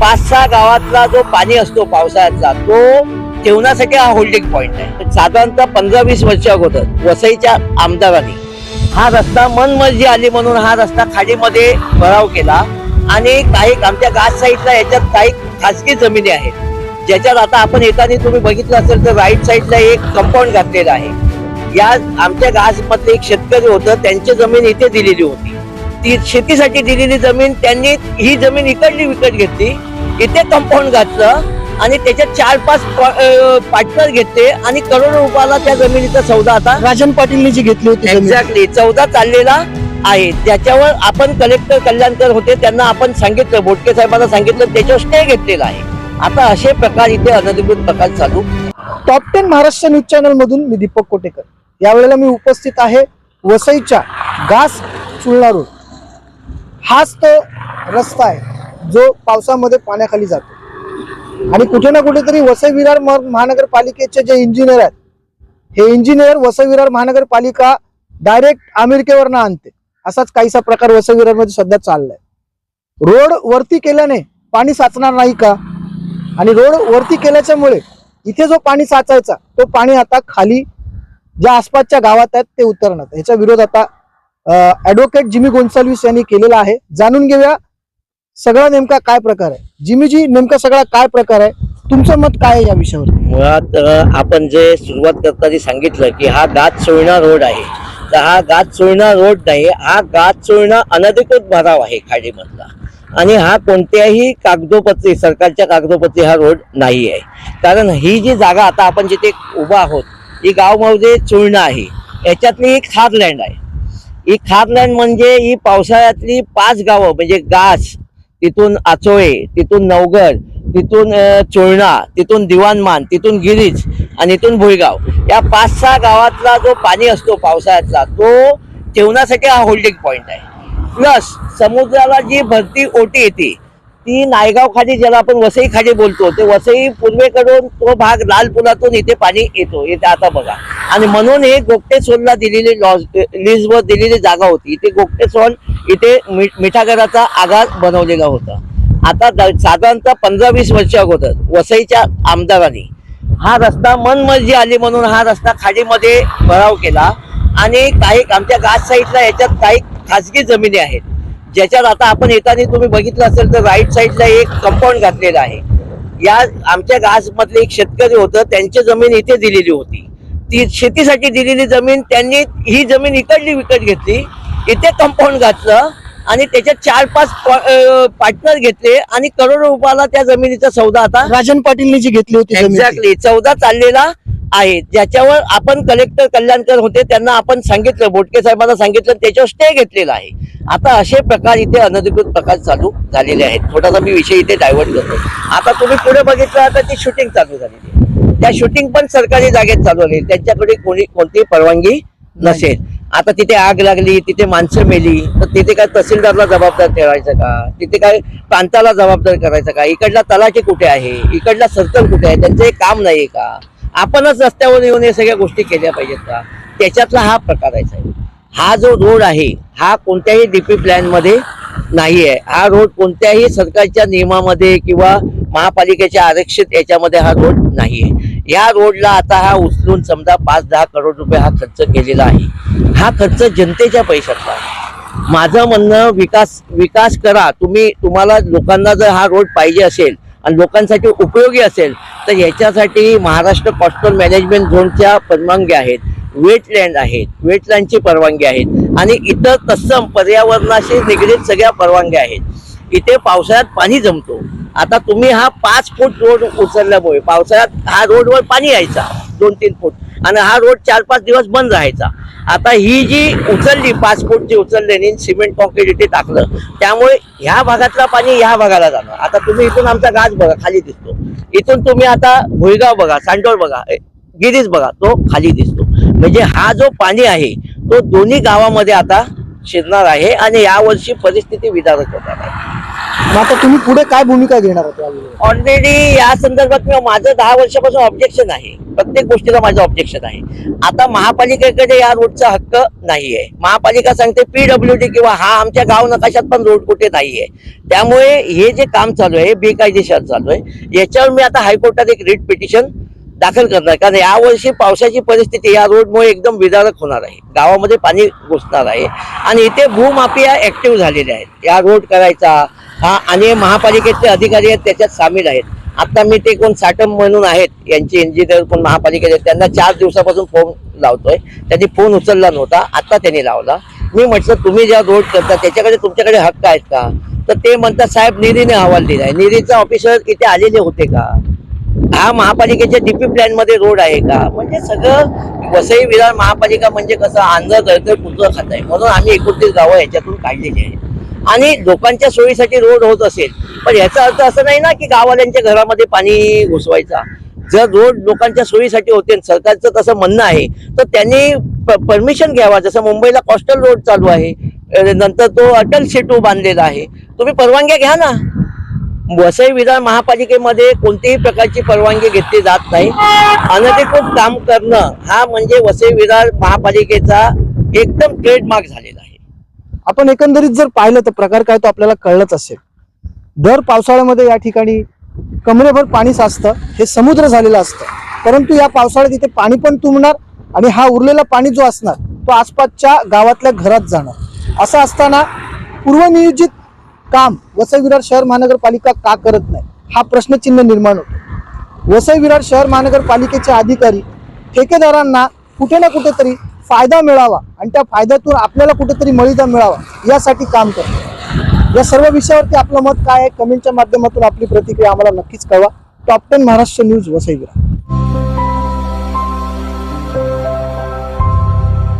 पाच सहा गावातला जो पाणी असतो पावसाळ्यातला तो ठेवण्यासाठी हा होल्डिंग पॉइंट आहे. साधारणतः पंधरा वीस वर्ष अगोदर वसईच्या आमदारांनी हा रस्ता मनमर्जी आली म्हणून हा रस्ता खाडीमध्ये भराव केला. आणि काही आमच्या गाज साईडला याच्यात काही खासगी जमिनी आहेत. ज्याच्यात आता आपण येताना तुम्ही बघितलं असेल तर राईट साईडला एक कंपाऊंड घातलेलं आहे. या आमच्या गाजमधले एक शेतकरी होतं त्यांची जमीन इथे दिलेली होती. ती शेतीसाठी दिलेली जमीन त्यांनी ही जमीन इकडली विकत घेतली. इथे कंपाऊंड घातलं आणि त्याच्यात चार पाच पार्टनर घेतले आणि करोडो रुपयाला त्या जमिनीचा सौदा आता राजन पाटीलने जी घेतली होती जमीन. एक्झॅक्टली चौदा चाललेला आहे. त्याच्यावर आपण कलेक्टर कल्याणकर होते त्यांना आपण सांगितलं बोटके साहेबांना सांगितलं त्याच्यावर स्टे घेतलेला आहे. आता असे प्रकार इथे अनधिकृत प्रकार चालू. Top ten Maharashtra news channel मधून मी दीपक कोटेकर. यावेळेला मी उपस्थित आहे वसईच्या घास रोड हाच तो रस्ता आहे जो पावसामध्ये पाण्याखाली जातो. आणि कुठे ना कुठेतरी वसई विरार महानगरपालिकेचे जे इंजिनियर आहेत हे इंजिनियर वसई विरार महानगरपालिका डायरेक्ट अमेरिकेवरनं आणते. असाच काहीसा प्रकार वसई विरारमध्ये सध्या चाललाय. रोड वरती केल्याने पाणी साचणार नाही का? आणि रोड वरती केल्याच्यामुळे इथे जो पाणी साचायचा तो पाणी आता खाली ज्या आसपासच्या गावात आहेत ते उतरणार. ह्याच्या विरोध आता ऍडव्होकेट जिमी गोन्साल्विस यांनी केलेला आहे. जाणून घेऊया सगळा नेमका काय प्रकार आहे. जिमीजी नेमका सगळा काय प्रकार आहे? तुमचं मत काय आहे या विषयावर मुळात आपण जे सुरुवात करताना सांगितलं की हा गात सोयणा रोड आहे. तर हा गात सोयणा रोड नाही हा गात सोयणा अनधिकृत भराव आहे खाडीमधला. आणि हा कोणत्याही कागदोपत्री सरकारच्या कागदोपत्री हा रोड नाही आहे. कारण ही जी जागा आता आपण जिथे उभा आहोत ही गावमध्ये चोळणा आहे. याच्यातली ही खारलँड आहे. ही खारलँड म्हणजे ही पावसाळ्यातली पाच गावं म्हणजे गास तिथून आचोळे तिथून नवगड तिथून चोळणा तिथून दिवाणमान तिथून गिरीज आणि इथून भुईगाव. या पाच सहा गावातला जो पाणी असतो पावसाळ्यातला तो ठेवण्यासाठी हा होल्डिंग पॉईंट आहे. प्लस समुद्राला जी भरती ओटी येते ती नायगाव खाडी ज्याला आपण वसई खाडी बोलतो ते वसई पूर्वेकडून तो भाग लाल पुलातून इथे पाणी येतो इथे आता बघा. आणि म्हणून हे गोगटे दिलेली लॉज लीजवर दिलेली जागा होती. इथे गोगटे इथे मिठागराचा आगार बनवलेला होता. आता द- साधारणतः पंधरा वीस वर्ष अगोदर वसईच्या आमदारांनी हा रस्ता मनमर्जी आली म्हणून हा रस्ता खाडीमध्ये भराव केला. आणि काही आमच्या घाट साईडला याच्यात काही खासगी जमिनी आहेत. ज्याच्यात आता आपण येताना तुम्ही बघितलं असेल तर राईट साईडला एक कंपाऊंड घातलेलं आहे. या आमच्या घास मधले एक शेतकरी होतं त्यांची जमीन इथे दिलेली होती. ती शेतीसाठी दिलेली जमीन त्यांनी ही जमीन इकडली विकत घेतली इथे कंपाऊंड घातलं आणि त्याच्यात चार पाच पार्टनर घेतले आणि करोडो रुपयाला त्या जमिनीचा सौदा आता राजन पाटीलने जी घेतली होती. एक्झॅक्टली चौदा चाललेला आहे. ज्याच्यावर आपण कलेक्टर कल्याणकर होते त्यांना आपण सांगितलं बोटके साहेबांना सांगितलं त्याच्यावर स्टे घेतलेला आहे. आता असे प्रकार इथे अनधिकृत प्रकार चालू झालेले आहेत. थोडासा मी विषय इथे डायव्हर्ट करतो. आता तुम्ही पुढे बघितलं तर ती शूटिंग चालू झालेली आहे. त्या शूटिंग पण सरकारी जागेत चालू झाली. त्यांच्याकडे कोणी कोणतीही परवानगी नसेल. आता तिथे आग लागली तिथे माणसं मेली तर तिथे काय तहसीलदारला जबाबदार ठेवायचं का? तिथे काय प्रांताला जबाबदार करायचं का? इकडला तलाठी कुठे आहे? इकडला सर्कल कुठे आहे? त्यांचं हे काम नाही का? आपणच रस्त्यावर येऊन हे सगळ्या गोष्टी केल्या पाहिजेत का? त्याच्यातला हा प्रकार आहे हा जो रोड आहे हा कोणत्याही डीपी प्लॅनमध्ये नाही आहे हा रोड कोणत्याही सरकारच्या नियमामध्ये किंवा महापालिकेच्या आरक्षित याच्यामध्ये हा रोड नाही आहे या रोडला आता हा उचलून समजा पाच दहा करोड रुपये हा खर्च केलेला आहे. हा खर्च जनतेच्या पैशातला आहे. माझं म्हणणं विकास विकास करा. तुम्ही तुम्हाला लोकांना जर हा रोड पाहिजे असेल आणि लोकांसाठी उपयोगी असेल तर याच्यासाठी महाराष्ट्र कॉस्टल मॅनेजमेंट झोनच्या परवानग्या आहेत वेटलँड आहेत वेटलँडची परवानगी आहेत आणि इतर तत्सम पर्यावरणाशी निगडीत सगळ्या परवानग्या आहेत. इथे पावसाळ्यात पाणी जमतो. आता तुम्ही हा पाच फूट रोड उचलल्यामुळे पावसाळ्यात हा रोडवर पाणी यायचा दोन तीन फूट. आणि हा रोड चार पाच दिवस बंद राहायचा. आता ही जी उचलली पाच फूटची उचलली सिमेंट कॉन्क्रीट इथे टाकलं त्यामुळे ह्या भागातलं पाणी ह्या भागाला जाणार. आता तुम्ही इथून आमचा गाज बघा खाली दिसतो. इथून तुम्ही आता भुईगाव बघा सांडोळ बघा गिरीज बघा तो खाली दिसतो. म्हणजे हा जो पाणी आहे तो दोन्ही गावामध्ये आता शिरणार आहे आणि यावर्षी परिस्थिती विदारक होणार आहे. मग आता तुम्ही पुढे काय भूमिका घेणार आहात ऑलरेडी या संदर्भात मी माझं दहा वर्षापासून ऑब्जेक्शन आहे. प्रत्येक गोष्टीला माझं ऑब्जेक्शन आहे. आता महापालिकेकडे या रोडचा हक्क नाहीये. महापालिका सांगते पीडब्ल्यू डी किंवा हा आमच्या गाव नकाशात पण रोड कुठे नाहीये. त्यामुळे हे जे काम चालू आहे हे बेकायदेशीर चालू आहे. याच्यावर मी आता हायकोर्टात एक रिट पिटिशन दाखल करणार कारण यावर्षी पावसाची परिस्थिती या रोडमुळे एकदम विदारक होणार आहे. गावामध्ये पाणी घुसणार आहे. आणि इथे भूमाफिया ऍक्टिव्ह झालेले आहेत. या रोड करायचा हा आणि महापालिकेचे अधिकारी आहेत त्याच्यात सामील आहेत. आता मी ते कोण साटम म्हणून आहेत यांचे इंजिनियर कोण महापालिकेचे आहेत, त्यांना चार दिवसापासून फोन लावतोय. त्यांनी फोन उचलला नव्हता आता त्यांनी लावला. मी म्हटलं तुम्ही ज्या रोड करता त्याच्याकडे तुमच्याकडे हक्क आहेत का? तर ते म्हणतात साहेब निधीने अहवाल दिलाय. निधीचा ऑफिसर इथे आलेले होते का? हा महापालिकेच्या डीपी प्लॅनमध्ये रोड आहे का? म्हणजे सगळं वसई विरार महापालिका म्हणजे कसं आंध्र दळतं कुत्र खात आहे म्हणून आम्ही एकोणतीस गावं याच्यातून काढलेली आहेत. आणि लोकांच्या सोयीसाठी रोड होत असेल. पण याचा अर्थ असं नाही ना की गाववाल्यांच्या घरामध्ये पाणी घुसवायचा. जर रोड लोकांच्या सोयीसाठी होते सरकारचं तसं म्हणणं आहे तर त्यांनी परमिशन घ्यावा. जसं मुंबईला कॉस्टल रोड चालू आहे नंतर तो अटल सेतू बांधलेला आहे. तुम्ही परवानग्या घ्या ना. वसई विधान महापालिकेमध्ये कोणतीही प्रकारची परवानगी घेतली जात नाही. अनधिकृत काम करणं हा म्हणजे वसई विधान महापालिकेचा एकदम ट्रेडमार्क झालेला आहे. आपण एकंदरीत जर पाहिलं तर प्रकार काय तो आपल्याला कळलंच असेल. दर पावसाळ्यामध्ये या ठिकाणी कमरेभर पाणी साचतं हे समुद्र झालेलं असतं. परंतु या पावसाळ्यात इथे पाणी पण तुंबणार आणि हा उरलेला पाणी जो असणार तो आसपासच्या गावातल्या घरात जाणार. असं असताना पूर्वनियोजित काम वसई विरार शहर महानगरपालिका का करत नाही? हा प्रश्नचिन्ह निर्माण होतो. वसई विरार शहर महानगरपालिकेचे अधिकारी ठेकेदारांना कुठे ना कुठेतरी फायदा मिळावा आणि त्या फायद्यातून आपल्याला कुठेतरी मळीदा मिळावा यासाठी काम करतो या सर्व विषयावरती आपलं मत काय आहे? कमेंटच्या माध्यमातून आपली प्रतिक्रिया आम्हाला नक्कीच कळवा. Top ten Maharashtra news Vasai